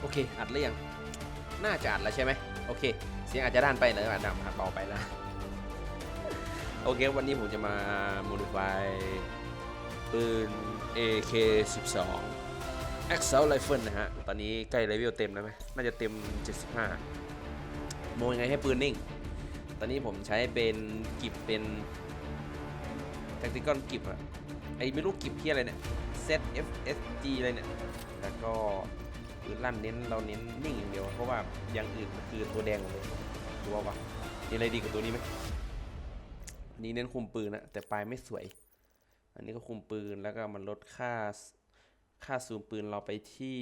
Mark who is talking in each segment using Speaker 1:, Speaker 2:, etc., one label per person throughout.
Speaker 1: โอเค อัดหรือยัง น่าจะอัดแล้วใช่ไหมโอเค เสียงอาจจะด้านไปเลยอาจจะอัดเบาไปนะ โอเค วันนี้ผมจะมา modify ปืน AK12 Axel Rifle นะฮะ ตอนนี้ใกล้เลเวลเต็มแล้วไหมน่าจะเต็ม 75 โมยังไงให้ปืนนิ่ง ตอนนี้ผมใช้เป็นกิบเป็น tactical กิบอะไอไม่รู้กิบที่อะไรเนี่ย ZFSG อะไรเนี่ย แล้วก็ ปืนลั่นเน้นเราเน้นนิ่งอย่างเดียว เพราะว่าอย่างอื่นมันคือตัวแดงหมดเลยดูว่าปะมีอะไรดีกว่าตัวนี้ไหมนี้เน้นคุมปืนนะแต่ปลายไม่สวย อันนี้ก็คุมปืนแล้วก็มันลดค่าค่าซูมปืนเราไปที่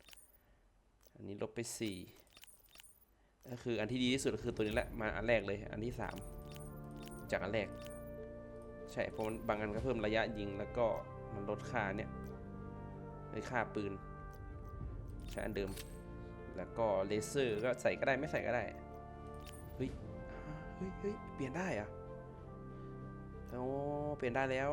Speaker 1: 51 อันนี้ลบไป 4 ก็คืออันที่ดีที่สุดคือตัวนี้แหละมาอันแรกเลยอันที่ 3 จากอันแรก ใช่เพราะมันบางอันก็เพิ่มระยะยิงแล้วก็มันลดค่าเนี่ยไอ้ค่าปืน ใช้อันเดิม แล้วก็เลเซอร์ก็ใส่ก็ได้ไม่ใส่ก็ได้เฮ้ยเฮ้ยเฮ้ยเปลี่ยนได้อะโอ้เปลี่ยนได้แล้ว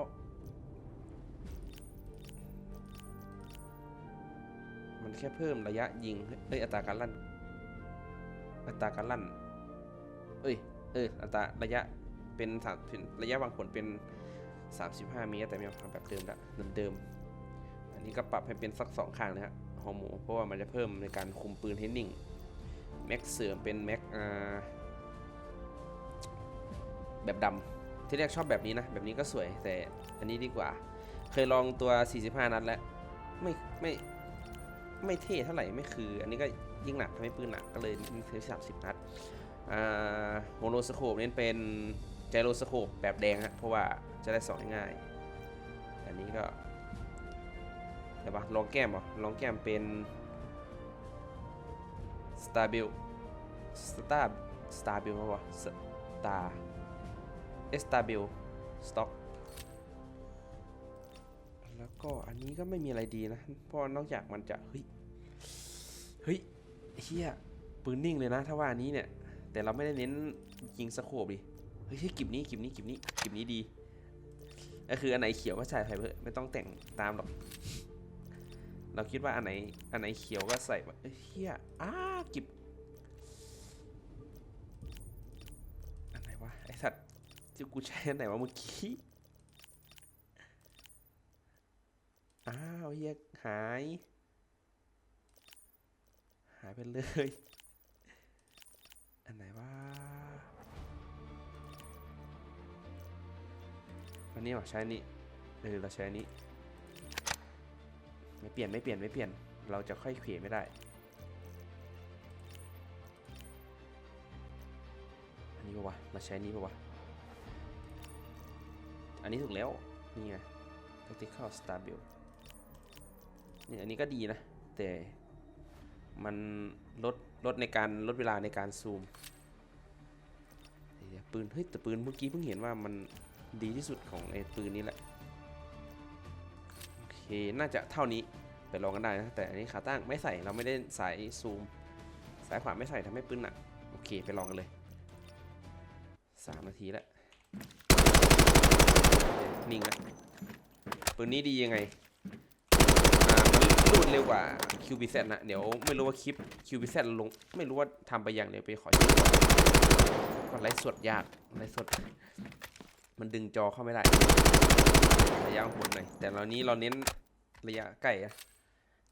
Speaker 1: มันแค่เพิ่มระยะยิงเฮ้ยอัตราการลั่นอัตราการลั่นเอ้ยเอออัตราระยะเป็นสามระยะวางผลเป็น 35 เมตรแต่ไม่เอาแบบเดิมละเดิมๆอันนี้ก็ปรับให้เป็นสักสองข้างนะฮะ ฮอร์โมเพราะว่ามันจะเพิ่มในการคุมปืนให้นิ่งแม็กเสื่อมเป็นแม็กอ่าแบบดำที่แรกชอบแบบนี้นะ แบบนี้ก็สวยแต่อันนี้ดีกว่า เคยลองตัว 45 นัดแล้วไม่ไม่ไม่เท่เท่าไหร่ไม่คือ อันนี้ก็ยิ่งหนักทำให้ปืนหนักก็เลยซื้อ30นัดอ่าโมโนสโคปเน้นเป็นไจโรสโคปแบบแดงฮะเพราะว่าจะได้สอนง่าย อันนี้ก็ เดี๋ยวปะลองแก้มเหรอลองแก้มเป็น Stabil Star Stabil มั้งวะ Star Stabil Stock แล้วก็อันนี้ก็ไม่มีอะไรดีนะ เพราะนอกจากมันจะ เฮ้ย เฮ้ยเฮียปืนนิ่งเลยนะ ถ้าว่าอันนี้เนี่ย แต่เราไม่ได้เน้นยิงสโคบดิ เฮ้ยกิบนี้กิบนี้กิบนี้กิบนี้ดีก็คืออันไหนเขียวก็ใส่ไปเพื่อไม่ต้องแต่งตามหรอก เราคิดว่าอันไหนอันไหนเขียวก็ใส่เฮียอ้ากิบอันไหนวะไอสัตว์ที่กูใช้อันไหนวะเมื่อกี้อ้าวเฮียหาย หายไปเลย อันไหนวะอันนี้เหรอใช้อันนี้เออเราใช้อนี้ ไม่เปลี่ยนไม่เปลี่ยนไม่เปลี่ยน เราจะค่อยเขวไม่ได้ อันนี้ปะวะเราใช้อันนี้ปะวะ อันนี้ถูกแล้ว นี่ไง tactical stable นี่อันนี้ก็ดีนะ แต่มันลดลดในการลดเวลาในการซูมปืน เฮ้ยแต่ปืนเมื่อกี้เพิ่งเห็นว่ามันดีที่สุดของไอ้ปืนนี้แหละ น่าจะเท่านี้ไปลองกันได้นะ แต่อันนี้ขาตั้งไม่ใส่เราไม่ได้สายซูม สายขวาไม่ใส่ทำให้ปืนหนัก โอเคไปลองกันเลยสามนาทีแล้วนิ่งแล้วปืนนี้ดียังไงอ่าดูดเร็วกว่า QBZ นะเดี๋ยวไม่รู้ว่าคลิป QBZ ลง ไม่รู้ว่าทำไปอยังเดี๋ยวไปขอดูก่อนไลฟ์สดยากไลฟ์สด มันดึงจอเข้าไม่ได้ ระยะผลหน่อย แต่เรานี้เราเน้นระยะใกล้อะ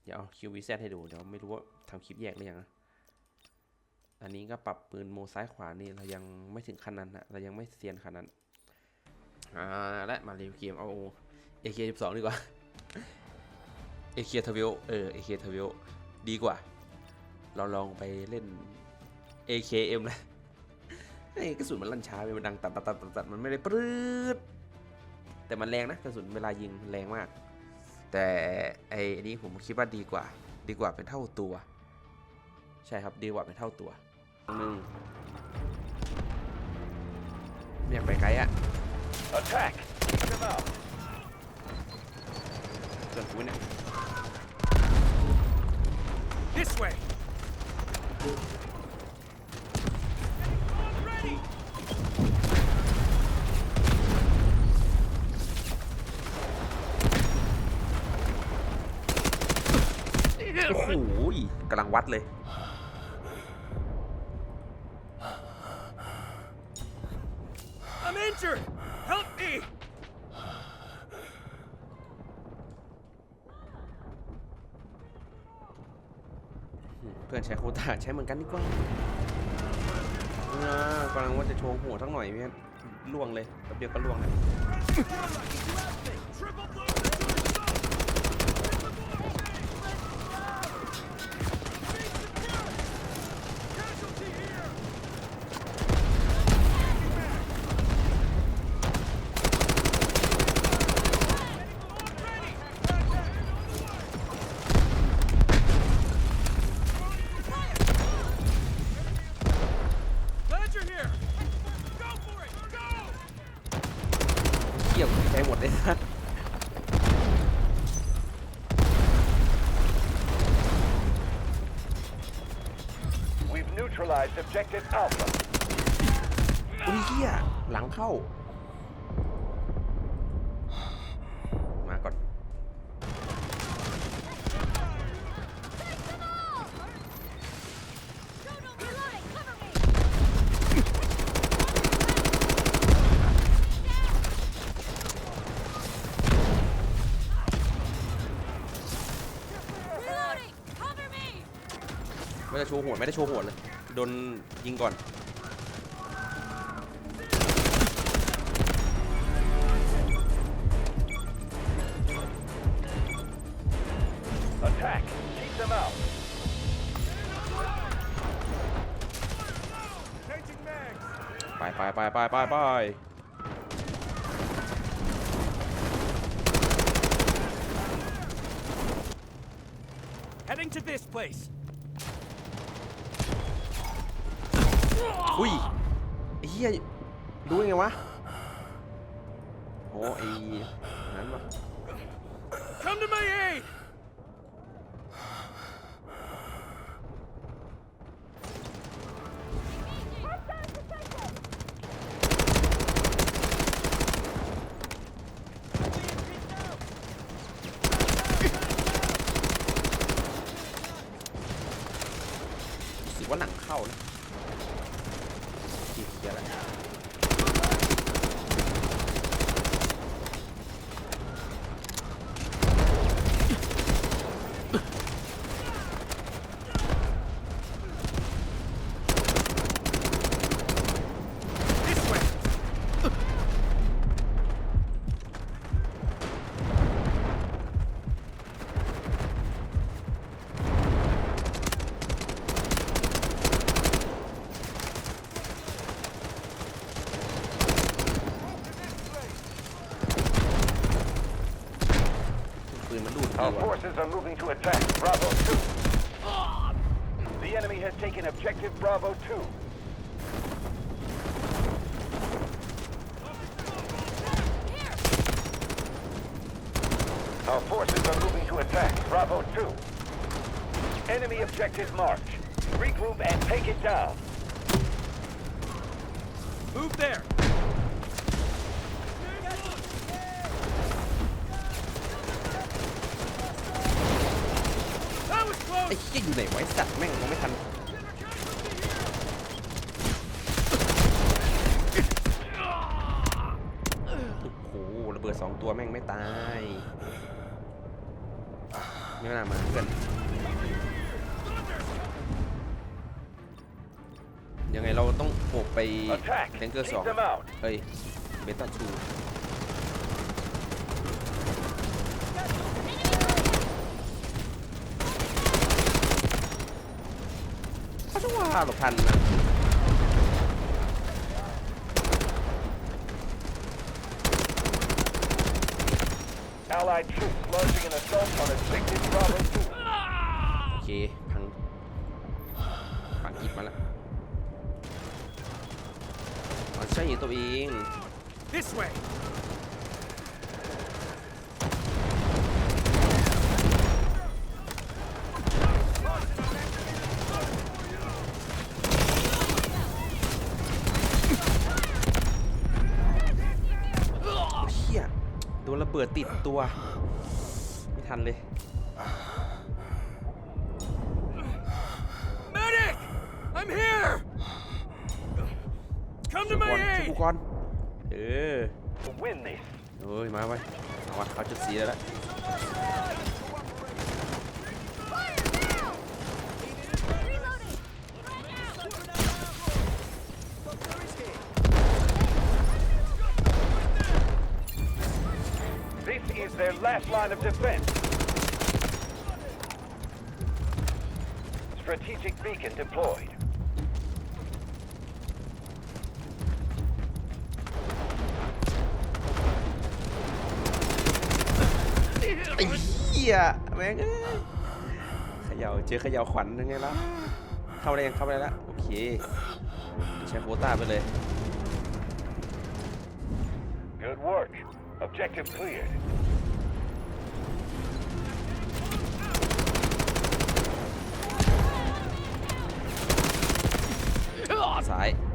Speaker 1: เดี๋ยวเอา QBZ ให้ดู เดี๋ยวไม่รู้ว่าทำคลิปแยกหรือยังนะอันนี้ก็ปรับปืนโมซ้ายขวานี่เรายังไม่ถึงขั้นนั้นนะเรายังไม่เซียนขนาดนั้น อ่า และมารีวิวเกมเอา AK12 ดีกว่าเอเคทวิลเออเอเคทวิลดีกว่า เราลองไปเล่น AKM นะ ไอ้กระสุนมันลั่นช้าไปมันดังตัดตัดตัดตัดตัดมันไม่ได้ปรื๊ดแต่มันแรงนะกระสุนเวลายิงแรงมาก แต่ไอ้อันนี้ผมคิดว่าดีกว่า ดีกว่าเป็นเท่าตัว ใช่ครับดีกว่าเป็นเท่าตัวหนึ่งไม่อยากไปไกลอะ
Speaker 2: Attack! Check them out.
Speaker 1: เกินกูเนี่ย
Speaker 2: This way!
Speaker 1: โอ้โหกำลังวัดเลย
Speaker 2: I'm injured! Help me!
Speaker 1: เพื่อนใช้โควต้าใช้เหมือนกันดีกว่าอ่ากำลังว่าจะโชว์หัวทั้งหน่อยเพื่อนล่วงเลยแป๊บเดียวก็ล่วงแล้ว ยวใจหมดเลยสัสอุ้ยเฮียหลังเข้า ไม่ได้โชว์หัวไม่ได้โชว์หัวเลย โดนยิงก่อน
Speaker 2: Attack! Keep them out. Changing mags.
Speaker 1: ไปไปไปไปไปไป
Speaker 2: Heading to this place.
Speaker 1: อุ้ยไอ้เฮียรู้ยังไงวะโอ้ไอ้นั้นวะ
Speaker 2: Come to my aid! Hostiles are moving to attack Bravo 2. The enemy has taken objective Bravo 2. Our forces are moving to attack Bravo 2. Enemy objective March. Regroup and take it down. Move there!
Speaker 1: ไอ้
Speaker 2: close.
Speaker 1: เฮียอยู่ไหนไวะไอ้สัตว์แม่งมองไม่ทันโอ้โหระเบิดสองตัวแม่งไม่ตายไม่น่ามาเพื่อนยังไงเราต้องโผกไป
Speaker 2: Attack.
Speaker 1: แทงเกอร์ส
Speaker 2: Keep
Speaker 1: อง
Speaker 2: them out.
Speaker 1: เฮ้ยเบต้าชูเขาจะว่าหรอพันนะ
Speaker 2: Allied troops launching an assault on objective Bravo 2.
Speaker 1: โอเคพังปังกิบมาแล้วอ๋อใช่ตัวเอง
Speaker 2: This way.
Speaker 1: ปิดติดตัว ไม่ทันเลย Medic I'm here Come to my aid กูก่นเออเฮ้ยมาไวเอาวะเอาจุดสีแล้วละ
Speaker 2: is their last line of defense. Strategic beacon deployed.
Speaker 1: ไอ้เหี้ยแม่งเอ้ยเขย่าเจอเขย่าขวัญยังไงล่ะ เข้าได้ยังเข้าไปได้แล้วโอเคใช้โควต้าไปเลย
Speaker 2: Good work. Objective cleared.
Speaker 1: ซ้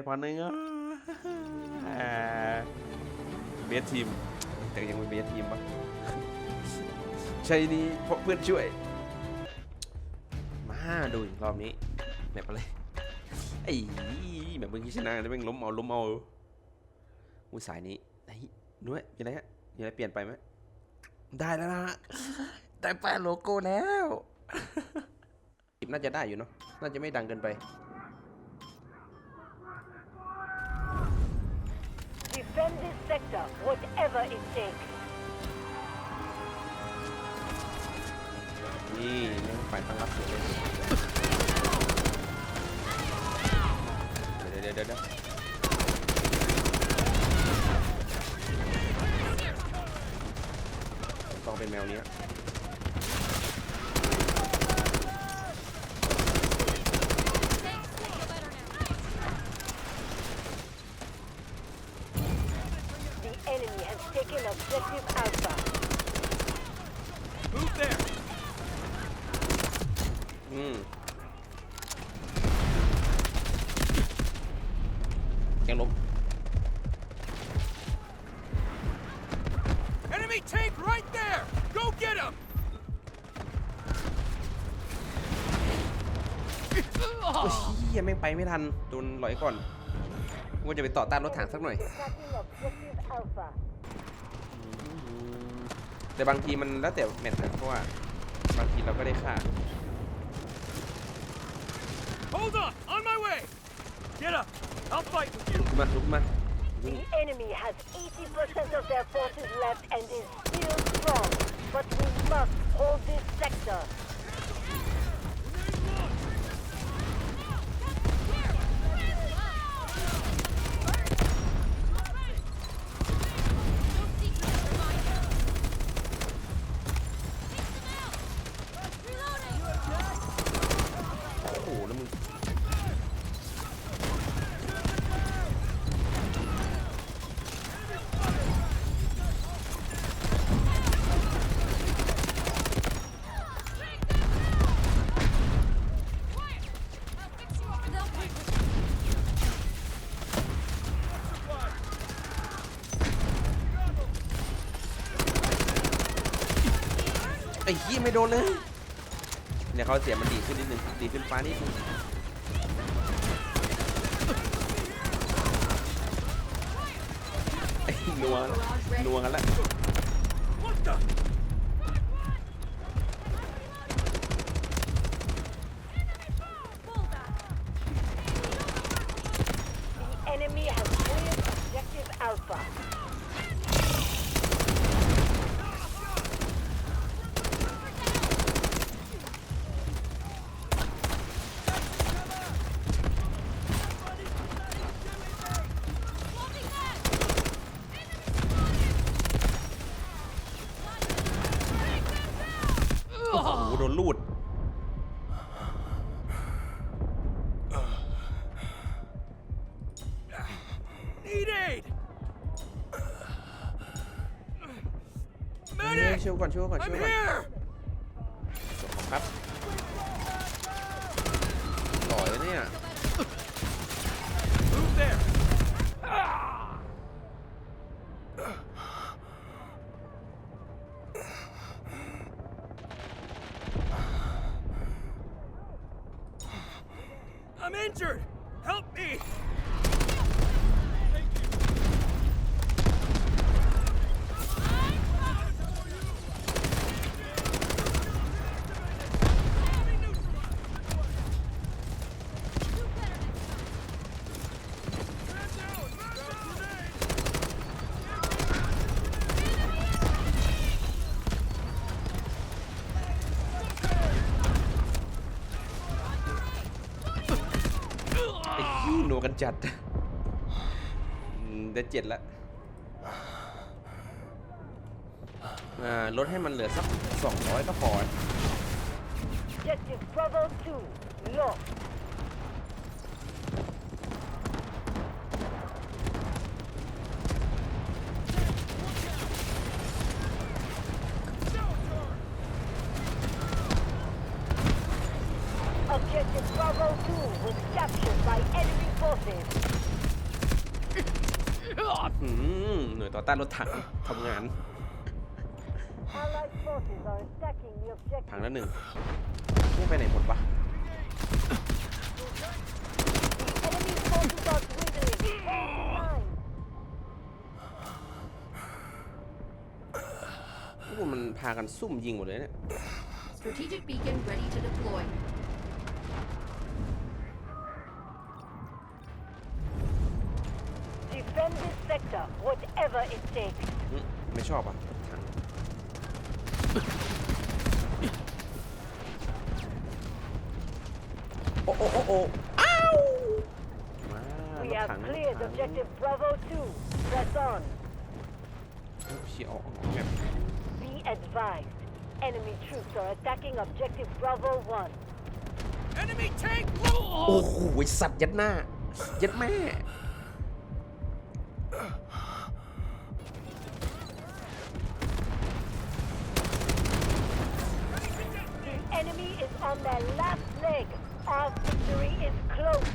Speaker 1: ดพันหนึ่งเบสทีม แต่ยังเป็นเบสทีมปะใช่นี่เพราะเพื่อนช่วย มาดูอีกรอบนี้แบบอะไรไอ้แบบเมื่อกี้ชนะแล้วแม่งล้มเอาล้มเอาอุ้ยสายนี้ไอ้ด้วยยังไงฮะยังไงเปลี่ยนไปไหมได้แล้วนะได้แปะโลโก้แล้วคลิปน่าจะได้อยู่เนาะน่าจะไม่ดังเกินไป
Speaker 3: Defend this sector, whatever it takes.
Speaker 1: นี่แม่งฝ่ายตั้งรับเสียเลยเดี๋ยวเดี๋ยวเดี๋ยวเดี๋ยวต้องเป็นแมวเนี้ย
Speaker 4: Thanks, I feel better now.
Speaker 3: The enemy has taken objective Alpha.
Speaker 5: Move there!
Speaker 1: อืมยังล้ม
Speaker 5: Enemy tank right there! Go get him!
Speaker 1: โอ้ยเฮียแม่งไปไม่ทันโดนหลอยก่อนว่าจะไปต่อต้านรถถังสักหน่อย
Speaker 3: Attacking objective Alpha.
Speaker 1: แต่บางทีมันแล้วแต่แมตช์นะเพราะว่าบางทีเราก็ได้ค่า
Speaker 5: Hold up! On my way! Get up! I'll fight with you!
Speaker 1: ลุกมาลุกมาวิ่ง
Speaker 3: The enemy has 80% of their forces left and is still strong. But we must hold this sector.
Speaker 4: Don't seek me to remind you. Reloading!
Speaker 1: โอ้โหแล้วมึง ไอ้ไม่โดนเลย เนี่ยเขาเสียมันดีขึ้นนิดนึงดีขึ้นฟ้านิดนึงไอ้นัวนัวกันละ นลูด Need aid! เร็วยก่อนช่วก่อน
Speaker 5: ชิว I'm
Speaker 1: ก่อน จัดได้เจ็ดละลดให้มันเหลือสักสองร้อยก็พอ
Speaker 3: Objective Bravo 2 lost. Objective Bravo 2 was captured by enemy forces.
Speaker 1: อื ต้านรถถังทำงานถังแล้วหนึ่งพุ่งไปไหนหมดวะพวกมันพากันซุ่มยิงหมดเลยเนี่ย
Speaker 3: this sector, whatever it takes.
Speaker 1: อืมไม่ชอบอ่ะถังโอ้โอ้โอ้โอ้อ้าวมาร
Speaker 3: We
Speaker 1: ถ
Speaker 3: have
Speaker 1: ถังรถ
Speaker 3: cleared
Speaker 1: ถัง
Speaker 3: objective Bravo 2. Press on.
Speaker 1: เชียร์ออกออกแบบ
Speaker 3: Be advised. Enemy troops are attacking objective Bravo 1.
Speaker 5: Enemy tank
Speaker 1: โอ้
Speaker 5: low!
Speaker 1: โหสัตว์ยัดหน้า ยัดแม่
Speaker 3: on their last leg. Our victory is close.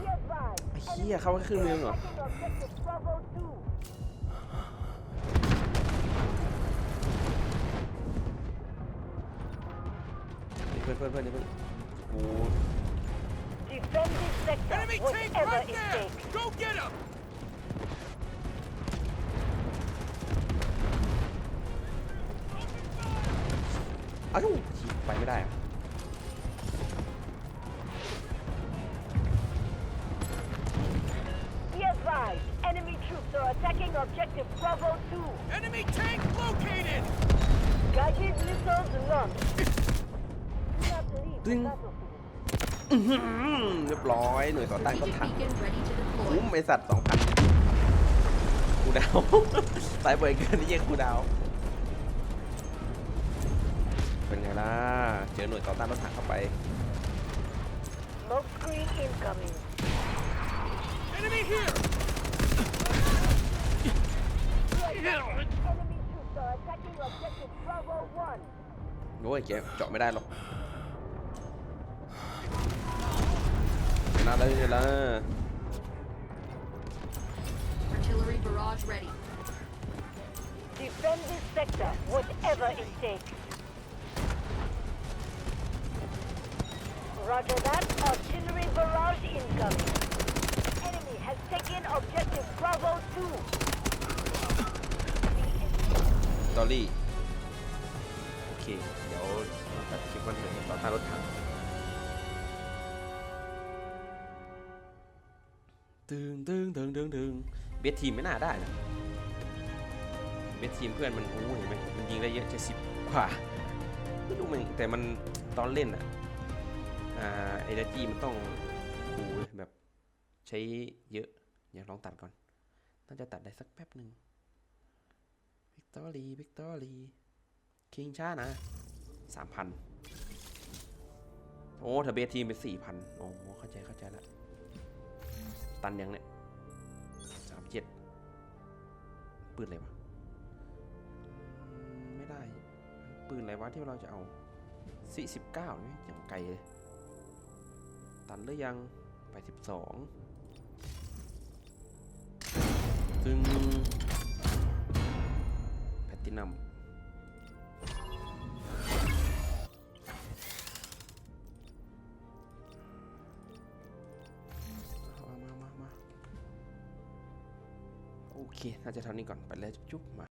Speaker 3: Be advised.
Speaker 1: ไอ้เหี้ยเข้าแค่ครึ่งเมืองเหรอ
Speaker 3: Attacking objective Bravo 2.
Speaker 1: เพื่อนเพื่อนเพื่อนเพื่อนโอ้โห
Speaker 3: Defend this sector,
Speaker 5: Enemy tank
Speaker 3: whatever
Speaker 5: right
Speaker 3: it
Speaker 5: there!
Speaker 3: takes.
Speaker 5: Go get him!
Speaker 1: อ้าขี่ไปไม่ได้อะ
Speaker 3: Be advised. Enemy troops are attacking objective Bravo 2.
Speaker 5: Enemy tank located!
Speaker 3: Guided missiles launched. Do not leave the
Speaker 1: Ding.
Speaker 3: battlefield.
Speaker 1: อื้อหือเรียบร้อยหน่วยต่อต้านรถ
Speaker 4: Strategic
Speaker 1: ถัง
Speaker 4: beacon ready to
Speaker 1: คุ้
Speaker 4: deploy.
Speaker 1: มไอสัตว์สองพันกูดาวสายเบิร์เกินที่ยังกูดาว เจอหน่วยต่อต้านรถถังเข้าไป
Speaker 3: Smoke screen incoming.
Speaker 5: Enemy here!
Speaker 3: Enemy troops are attacking objective Bravo 1.
Speaker 1: โอ้ยแกเจาะไม่ได้หรอกชนะแล้วเนี่ยละ
Speaker 4: Artillery barrage ready.
Speaker 3: Defend this sector, whatever it takes. Roger that. Artillery barrage incoming. Enemy has taken objective Bravo 2.
Speaker 1: สตอรี่ โอเค เดี๋ยวเราตัดคลิปวันหนึ่งต่อต้านรถถังตึงตึงตึงตึงตึงเบสทีมไม่น่าได้นะเบสทีมเพื่อนมันโอ้เห็นไหมมันยิงได้เยอะเจ็ดสิบกว่าไม่รู้มันแต่มันตอนเล่นอะ อ่าเอเนจีมันต้องโอ้ยแบบใช้เยอะอยากลองตัดก่อน น่าจะตัดได้สักแป๊บหนึ่งวิกตอรีวิกตอรีคิงช้านะสามพันโอ้ถ้าเบสทีมเป็นสี่พันโอ้เข้าใจเข้าใจละตันยังเนี่ยสามเจ็ดปืนอะไรวะ ไม่ได้ ปืนอะไรวะที่เราจะเอาสี่สิบเก้านี่อย่างไกลเลย ตันหรือยัง ไปสิบสองซึ่งแพตตินัมมามามาโอเค น่าจะเท่านี้ก่อน ไปแล้วจุ๊บๆมา